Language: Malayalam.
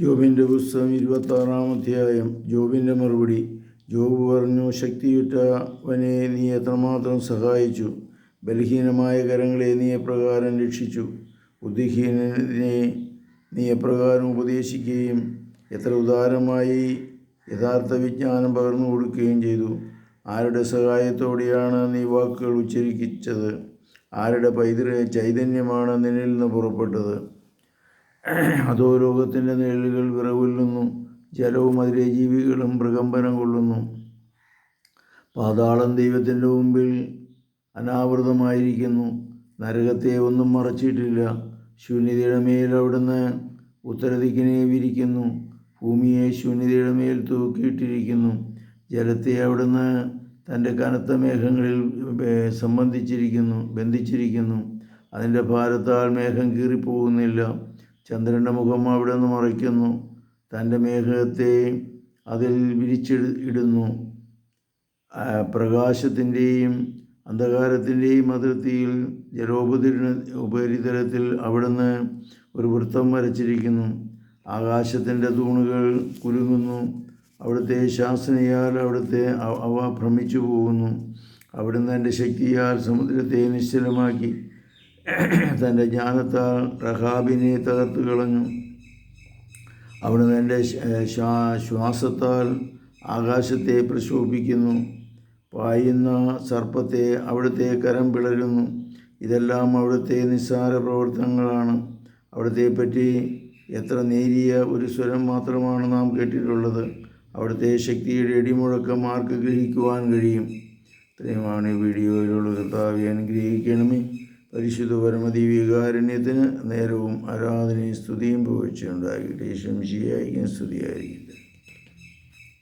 ജോബിന്റെ പുസ്തകം ഇരുപത്താറാം അധ്യായം ജോബിന്റെ മറുപടി ജോബ് പറഞ്ഞു ശക്തിയുറ്റവനെ നീ എത്രമാത്രം സഹായിച്ചു? ബലഹീനമായ കരങ്ങളെ നീ എപ്രകാരം രക്ഷിച്ചു? ബുദ്ധിഹീനനെ നീ എപ്രകാരം ഉപദേശിക്കുകയും എത്ര ഉദാരമായി യഥാർത്ഥ വിജ്ഞാനം പകർന്നു കൊടുക്കുകയും ചെയ്തു? ആരുടെ സഹായത്തോടെയാണ് നീ വാക്കുകൾ ഉച്ചരിപ്പിച്ചത് ആരുടെ പൈതൃ ചൈതന്യമാണ് നിന്നിൽ നിന്ന് പുറപ്പെട്ടത്? അതോ രോഗത്തിന്റെ നിഴലുകൾ വിറകൊല്ലുന്നു ജലവും അതിലെ ജീവികളും പ്രകമ്പനം കൊള്ളുന്നു. പാതാളം ദൈവത്തിന്റെ മുമ്പിൽ അനാവൃതമായിരിക്കുന്നു. നരകത്തെ ഒന്നും മറച്ചിട്ടില്ല. ശൂന്യതയുടെ മേൽ അവിടുന്ന് ഉത്തരദിക്കിനെ വിരിക്കുന്നു. ഭൂമിയെ ശൂന്യതയുടെ മേൽ തൂക്കിയിട്ടിരിക്കുന്നു. ജലത്തെ അവിടുന്ന് തന്റെ കനത്ത മേഘങ്ങളിൽ സംബന്ധിച്ചിരിക്കുന്നു ബന്ധിച്ചിരിക്കുന്നു. അതിന്റെ ഭാരത്താൽ മേഘം കീറിപ്പോകുന്നില്ല. ചന്ദ്രന്റെ മുഖം അവിടെ നിന്ന് മറയ്ക്കുന്നു. തന്റെ മേഘത്തെ അതിൽ വിരിച്ചിടുന്നു പ്രകാശത്തിന്റെയും അന്ധകാരത്തിന്റെയും അതിർത്തിയിൽ ജലോപതിരണ ഉപരിതലത്തിൽ അവിടുന്ന് ഒരു വൃത്തം വരച്ചിരിക്കുന്നു. ആകാശത്തിന്റെ തൂണുകൾ കുലുങ്ങുന്നു. അവിടുത്തെ ശാസനയാൽ അവിടുത്തെ അവ- ഭ്രമിച്ചു പോകുന്നു. അവിടുന്ന് എന്റെ ശക്തിയാൽ സമുദ്രത്തെ നിശ്ചലമാക്കി. തന്റെ ജ്ഞാനത്താൽ റഹാബിനെ തകർത്ത് കളഞ്ഞു. അവിടുന്ന് എന്റെ ശ്വാ- ശ്വാസത്താൽ ആകാശത്തെ പ്രശോഭിക്കുന്നു. പായുന്ന സർപ്പത്തെ അവിടുത്തെ കരം പിളരുന്നു. ഇതെല്ലാം അവിടുത്തെ നിസ്സാര പ്രവർത്തനങ്ങളാണ്. അവിടുത്തെ പറ്റി എത്ര നേരിയ ഒരു സ്വരം മാത്രമാണ് നാം കേട്ടിട്ടുള്ളത്. അവിടുത്തെ ശക്തിയുടെ ഇടിമുഴക്കം ആർക്ക് ഗ്രഹിക്കുവാൻ കഴിയും? ഇത്രയുമാണ് ഈ വീഡിയോയിലുള്ള കർത്താവെ അനുഗ്രഹിക്കണമേ. പരിശുദ്ധ പരമദീവികാരണ്യത്തിന് നേരവും ആരാധനയും സ്തുതിയും പുകഴ്ചയുണ്ടാകട്ടെ ശംശിയായിരിക്കും സ്തുതിയായിരിക്കും